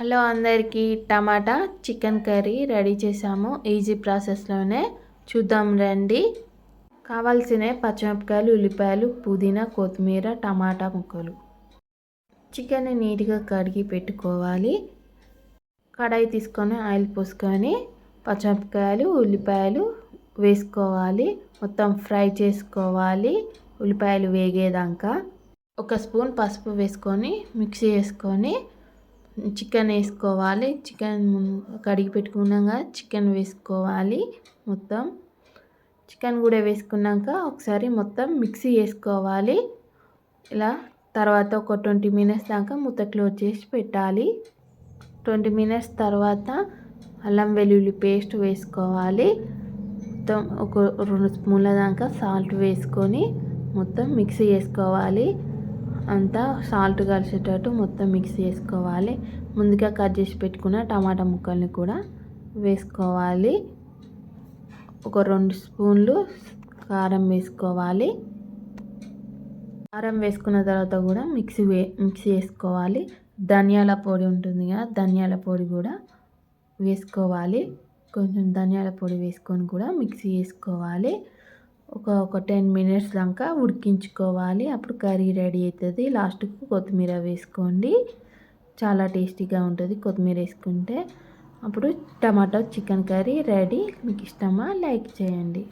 Hello అందరికీ tomato chicken curry ready చేసాము easy ప్రాసెస్లోనే చూద్దాం రండి. కావాల్సిన పచ్చిమిరపకాయలు ఉల్లిపాయలు పుదీనా కొత్తిమీర టమాటా ముక్కలు. చికెన్ నీట్గా కడిగి పెట్టుకోవాలి. కడాయి తీసుకొని ఆయిల్ పోసుకొని పచ్చిమిరపకాయలు ఉల్లిపాయలు వేసుకోవాలి. మొత్తం ఫ్రై చేసుకోవాలి. ఉల్లిపాయలు వేగేదాకా. ఒక స్పూన్ పసుపు వేసుకొని మిక్సీ వేసుకొని చికెన్ వేసుకోవాలి. చికెన్ కడిగి పెట్టుకున్నాక చికెన్ వేసుకోవాలి మొత్తం. చికెన్ కూడా వేసుకున్నాక ఒకసారి మొత్తం మిక్సీ వేసుకోవాలి. ఇలా తర్వాత ఒక ట్వంటీ మినిట్స్ దాకా మూత క్లోజ్ చేసి పెట్టాలి. ట్వంటీ మినిట్స్ తర్వాత అల్లం వెల్లుల్లి పేస్ట్ వేసుకోవాలి. మొత్తం ఒక రెండు స్పూన్ల దాకా సాల్ట్ వేసుకొని మొత్తం మిక్సీ చేసుకోవాలి అంతా సాల్ట్ కలిసేటట్టు మొత్తం మిక్స్ చేసుకోవాలి. ముందుగా కట్ చేసి పెట్టుకున్న టమాటా ముక్కల్ని కూడా వేసుకోవాలి. ఒక రెండు స్పూన్లు కారం వేసుకోవాలి. కారం వేసుకున్న తర్వాత కూడా మిక్సీ వే మిక్సీ చేసుకోవాలి. ధనియాల పొడి ఉంటుంది కదా ధనియాల పొడి కూడా వేసుకోవాలి. కొంచెం ధనియాల పొడి వేసుకొని కూడా మిక్సీ వేసుకోవాలి ఒక ఒక టెన్ మినిట్స్ దాకా ఉడికించుకోవాలి. అప్పుడు కర్రీ రెడీ అవుతుంది లాస్ట్కు కొత్తిమీర వేసుకోండి. చాలా టేస్టీగా ఉంటుంది కొత్తిమీర వేసుకుంటే. అప్పుడు టమాటో చికెన్ కర్రీ రెడీ. మీకు ఇష్టమా? లైక్ చేయండి.